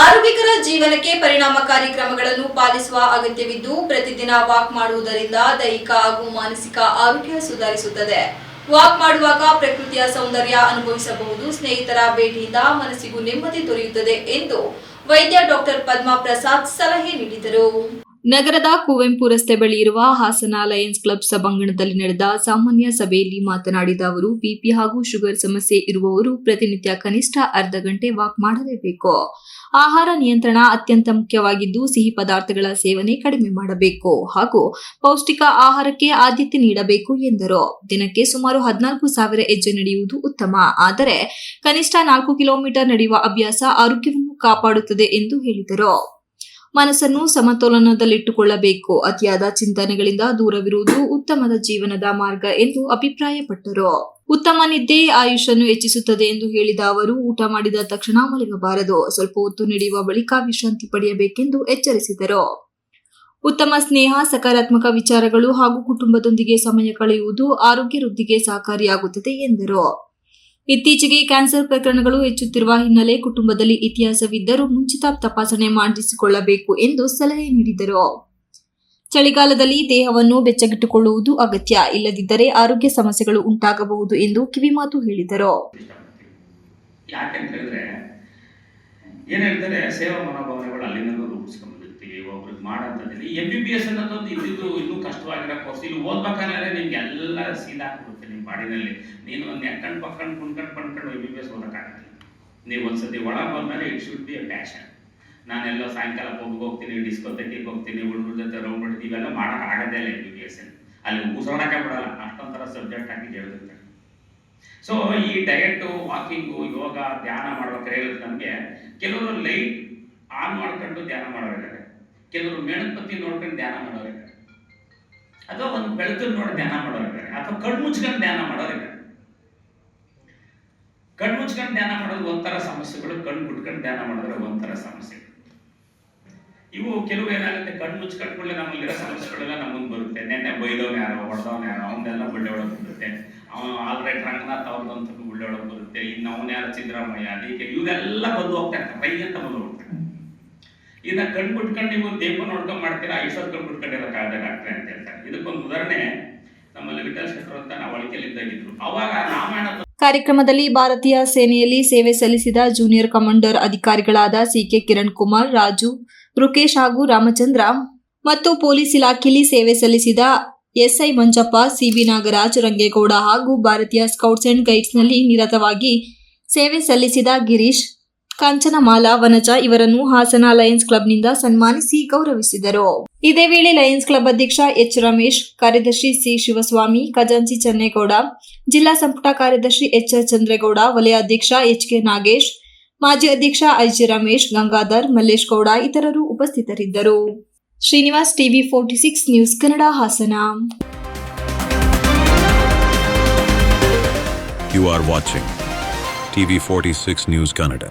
ಆರೋಗ್ಯಕರ ಜೀವನಕ್ಕೆ ಪರಿಣಾಮಕಾರಿ ಕ್ರಮಗಳನ್ನು ಪಾಲಿಸುವ ಅಗತ್ಯವಿದ್ದು, ಪ್ರತಿದಿನ ವಾಕ್ ಮಾಡುವುದರಿಂದ ದೈಹಿಕ ಹಾಗೂ ಮಾನಸಿಕ ಆರೋಗ್ಯ ಸುಧಾರಿಸುತ್ತದೆ. ವಾಕ್ ಮಾಡುವಾಗ ಪ್ರಕೃತಿಯ ಸೌಂದರ್ಯ ಅನುಭವಿಸಬಹುದು. ಸ್ನೇಹಿತರ ಭೇಟಿಯಿಂದ ಮನಸ್ಸಿಗೂ ನೆಮ್ಮದಿ ದೊರೆಯುತ್ತದೆ ಎಂದು ವೈದ್ಯ ಡಾಕ್ಟರ್ ಪದ್ಮಾ ಪ್ರಸಾದ್ ಸಲಹೆ ನೀಡಿದರು. ನಗರದ ಕುವೆಂಪು ರಸ್ತೆ ಬಳಿ ಇರುವ ಹಾಸನ ಲಯನ್ಸ್ ಕ್ಲಬ್ ಸಭಾಂಗಣದಲ್ಲಿ ನಡೆದ ಸಾಮಾನ್ಯ ಸಭೆಯಲ್ಲಿ ಮಾತನಾಡಿದ ಅವರು, ಬಿಪಿ ಹಾಗೂ ಶುಗರ್ ಸಮಸ್ಯೆ ಇರುವವರು ಪ್ರತಿನಿತ್ಯ ಕನಿಷ್ಠ ಅರ್ಧ ಗಂಟೆ ವಾಕ್ ಮಾಡಲೇಬೇಕು. ಆಹಾರ ನಿಯಂತ್ರಣ ಅತ್ಯಂತ ಮುಖ್ಯವಾಗಿದ್ದು, ಸಿಹಿ ಪದಾರ್ಥಗಳ ಸೇವನೆ ಕಡಿಮೆ ಮಾಡಬೇಕು ಹಾಗೂ ಪೌಷ್ಟಿಕ ಆಹಾರಕ್ಕೆ ಆದ್ಯತೆ ನೀಡಬೇಕು ಎಂದರು. ದಿನಕ್ಕೆ ಸುಮಾರು ಹದಿನಾಲ್ಕು ಸಾವಿರ ಹೆಜ್ಜೆ ನಡೆಯುವುದು ಉತ್ತಮ. ಆದರೆ, ಕನಿಷ್ಠ ನಾಲ್ಕು ಕಿಲೋಮೀಟರ್ ನಡೆಯುವ ಅಭ್ಯಾಸ ಆರೋಗ್ಯವನ್ನು ಕಾಪಾಡುತ್ತದೆ ಎಂದು ಹೇಳಿದರು. ಮನಸ್ಸನ್ನು ಸಮತೋಲನದಲ್ಲಿಟ್ಟುಕೊಳ್ಳಬೇಕು. ಅತಿಯಾದ ಚಿಂತನೆಗಳಿಂದ ದೂರವಿರುವುದು ಉತ್ತಮದ ಜೀವನದ ಮಾರ್ಗ ಎಂದು ಅಭಿಪ್ರಾಯಪಟ್ಟರು. ಉತ್ತಮ ನಿದ್ದೆ ಆಯುಷನ್ನು ಹೆಚ್ಚಿಸುತ್ತದೆ ಎಂದು ಹೇಳಿದ ಅವರು, ಊಟ ಮಾಡಿದ ತಕ್ಷಣ ಮಲಗಬಾರದು. ಸ್ವಲ್ಪ ಹೊತ್ತು ನಡೆಯುವ ಬಳಿಕ ವಿಶ್ರಾಂತಿ ಪಡೆಯಬೇಕೆಂದು ಎಚ್ಚರಿಸಿದರು. ಉತ್ತಮ ಸ್ನೇಹ, ಸಕಾರಾತ್ಮಕ ವಿಚಾರಗಳು ಹಾಗೂ ಕುಟುಂಬದೊಂದಿಗೆ ಸಮಯ ಕಳೆಯುವುದು ಆರೋಗ್ಯ ವೃದ್ಧಿಗೆ ಸಹಕಾರಿಯಾಗುತ್ತದೆ ಎಂದರು. ಇತ್ತೀಚೆಗೆ ಕ್ಯಾನ್ಸರ್ ಪ್ರಕರಣಗಳು ಹೆಚ್ಚುತ್ತಿರುವ ಹಿನ್ನೆಲೆ ಕುಟುಂಬದಲ್ಲಿ ಇತಿಹಾಸವಿದ್ದರೂ ಮುಂಚಿತ ತಪಾಸಣೆ ಮಾಡಿಸಿಕೊಳ್ಳಬೇಕು ಎಂದು ಸಲಹೆ ನೀಡಿದರು. ಚಳಿಗಾಲದಲ್ಲಿ ದೇಹವನ್ನು ಬೆಚ್ಚಗಿಟ್ಟುಕೊಳ್ಳುವುದು ಅಗತ್ಯ. ಇಲ್ಲದಿದ್ದರೆ ಆರೋಗ್ಯ ಸಮಸ್ಯೆಗಳು ಉಂಟಾಗಬಹುದು ಎಂದು ಕಿವಿಮಾತು ಹೇಳಿದರು. ಯಾಕೆಂತ ಹೇಳ್ತಾರೆ, ಸೇವಾ ಮನೋಭಾವನೆಗಳು ಅಲ್ಲಿಂದಲೂ ರೂಪಿಸ್ಕೊಂಡ್ಬಿಡ್ತೀವಿ ಒಬ್ರಿಗೆ ಮಾಡೋಂಥದ್ದಲ್ಲಿ ಎಂ ಬಿ ಬಿ ಎಸ್ ಅನ್ನೋದೊಂದು ಇದ್ದಿದ್ದು ಇನ್ನೂ ಕಷ್ಟವಾಗಿರೋ ಕೋರ್ಸ್ ಇಲ್ಲಿ ಓದ್ಬೇಕಾದ್ರೆ ನಿಮ್ಗೆ ಎಲ್ಲ ಸೀದಾ ಹಾಕ್ಬಿಡುತ್ತೆ ನಿಮ್ಮ ಬಾಡಿನಲ್ಲಿ. ನೀನು ಒಂದು ಎಕ್ಕಂಡು ಪಕ್ಕಂಡು ಕುಣ್ಕಂಡು ಪಣ್ಕಂಡು ಎಂ ಬಿ ಬಿ ಎಸ್ ಓದಕ್ಕಾಗಲ್ಲ. ನೀವು ಒಂದ್ಸತಿ ಒಳಗೆ ಬಂದ್ಮೇಲೆ it should be a passion ನಾನೆಲ್ಲ ಸಾಯಂಕಾಲ ಪಬ್ಗೆ ಹೋಗ್ತೀನಿ ಡಿಸ್ಕೋಥೆಟಿಗೆ ಹೋಗ್ತೀನಿ, ಹುಡುಗರ ಜೊತೆ ರೌಂಡ್ ಹೊಡಿತೀವಿ, ಇವೆಲ್ಲ ಮಾಡೋಕೆ ಆಗೋದೇ ಇಲ್ಲ ಎಂ ಬಿ ಬಿ ಎಸ್ ಅಲ್ಲಿ. ಉಸಿರಾಡಕ್ಕೆ ಬಿಡಲ್ಲ ಅಷ್ಟೊಂಥರ ಸಬ್ಜೆಕ್ಟ್ ಆಗಿ ಹೇಳ್ತಿರ್ತಾರೆ ಸೊ ಈ ಡಯಟು ವಾಕಿಂಗು ಯೋಗ, ಧ್ಯಾನ ಮಾಡ್ಬೇಕಾದ್ರೆ ನಮಗೆ ಕೆಲವರು ಲೈಟ್ ಆನ್ ಮಾಡ್ಕೊಂಡು ಧ್ಯಾನ ಮಾಡೋರಿದ್ದಾರೆ. ಕೆಲವರು ಮೇಣಪತಿ ನೋಡ್ಕೊಂಡು ಧ್ಯಾನ ಮಾಡೋರಿದ್ದಾರೆ ಅಥವಾ ಒಂದು ಬೆಳಕನ್ನು ನೋಡಿ ಧ್ಯಾನ ಮಾಡೋರಿದ್ದಾರೆ ಅಥವಾ ಕಣ್ಣು ಮುಚ್ಕೊಂಡು ಧ್ಯಾನ ಮಾಡೋರಿದ್ದಾರೆ ಕಣ್ಣು ಮುಚ್ಕೊಂಡು ಧ್ಯಾನ ಮಾಡೋದು ಒಂಥರ ಸಮಸ್ಯೆಗಳು, ಕಣ್ಣು ಬಿಟ್ಕೊಂಡು ಧ್ಯಾನ ಮಾಡಿದ್ರೆ ಒಂಥರ ಸಮಸ್ಯೆ ಇವು ಕೆಲವು ಏನಾಗುತ್ತೆ? ಕಣ್ಣು ಮುಚ್ಕೊಂಡ್ಕೊಳ್ಳೆ ನಮ್ಮಲ್ಲಿರೋ ಸಮಸ್ಯೆಗಳೆಲ್ಲ ನಮ್ಮ ಬರುತ್ತೆ. ನೆನ್ನೆ ಬೈದವನ ಯಾರೋ, ಹೊಡೆದವನ ಯಾರೋ, ಅವನ್ನೆಲ್ಲ ಗುಳ್ಳೆ ಒಳಗೆ ಬರುತ್ತೆ ಅವನು ಆಲ್ರೆಡಿ ರಂಗನಾಥ್ ಅವ್ರದ್ದಂತ ಗುಳ್ಳೆ ಒಳಗೆ ಬರುತ್ತೆ. ಇನ್ನು ಅವನ ಯಾರು ಸಿದ್ದರಾಮಯ್ಯ ಅದಕ್ಕೆ ಇವರೆಲ್ಲ ಬಂದು ಹೋಗ್ತಾ ಇರ್ತಾರೆ. ಬೈ ಅಂತ ಬಂದು ಹೋಗ್ತಾರೆ. ಇದನ್ನ ಕಣ್ಣು ಬಿಟ್ಕೊಂಡು ನೀವು ದೀಪ ನೋಡ್ಕೊಂಡು ಮಾಡ್ತೀರಾ ಐಶ್ವರ್ ಕಣ್ಣು ಬಿಟ್ಕೊಂಡಿರೋಕ್ಕಾಗದ ಡಾಕ್ಟ್ರೆ ಅಂತ ಹೇಳ್ತಾರೆ. ಇದಕ್ಕೊಂದು ಉದಾಹರಣೆ, ನಮ್ಮಲ್ಲಿ ವಿಠಲ್ ಶೆಟ್ಟರು ಅಂತ ನಾವು ಅಳಿಕೆಲಿದ್ದಾಗಿದ್ರು ಅವಾಗ ರಾಮಾಯಣ ಕಾರ್ಯಕ್ರಮದಲ್ಲಿ ಭಾರತೀಯ ಸೇನೆಯಲ್ಲಿ ಸೇವೆ ಸಲ್ಲಿಸಿದ ಜೂನಿಯರ್ ಕಮಾಂಡರ್ ಅಧಿಕಾರಿಗಳಾದ ಸಿಕೆ ಕಿರಣ್ ಕುಮಾರ್, ರಾಜು ರುಕೇಶ್ ಹಾಗೂ ರಾಮಚಂದ್ರ ಮತ್ತು ಪೊಲೀಸ್ ಇಲಾಖೆಯಲ್ಲಿ ಸೇವೆ ಸಲ್ಲಿಸಿದ S I Manjappa C B Nagaraj, Rangegowda ಹಾಗೂ ಭಾರತೀಯ ಸ್ಕೌಟ್ಸ್ ಅಂಡ್ ಗೈಡ್ಸ್ನಲ್ಲಿ ನಿರತವಾಗಿ ಸೇವೆ ಸಲ್ಲಿಸಿದ ಗಿರೀಶ್. ಕಾಂಚನಮಾಲಾ, ವನಜ ಇವರನ್ನು ಹಾಸನ ಲಯನ್ಸ್ ಕ್ಲಬ್ನಿಂದ ಸನ್ಮಾನಿಸಿ ಗೌರವಿಸಿದರು. ಇದೇ ವೇಳೆ ಲಯನ್ಸ್ ಕ್ಲಬ್ ಅಧ್ಯಕ್ಷ ಎಚ್ ರಮೇಶ್, ಕಾರ್ಯದರ್ಶಿ ಸಿ ಶಿವಸ್ವಾಮಿ, ಖಜಾಂಚಿ ಚನ್ನೇಗೌಡ, ಜಿಲ್ಲಾ ಸಂಪುಟ ಕಾರ್ಯದರ್ಶಿ ಎಚ್ ಚಂದ್ರೇಗೌಡ, ವಲಯ ಅಧ್ಯಕ್ಷ ಎಚ್ ಕೆ ನಾಗೇಶ್, ಮಾಜಿ ಅಧ್ಯಕ್ಷ ಐಜಿ ರಮೇಶ್, ಗಂಗಾಧರ್, ಮಲ್ಲೇಶ್ ಗೌಡ ಇತರರು ಉಪಸ್ಥಿತರಿದ್ದರು. Srinivas TV forty six news Kannada Hassan. You are watching TV46 News Kannada.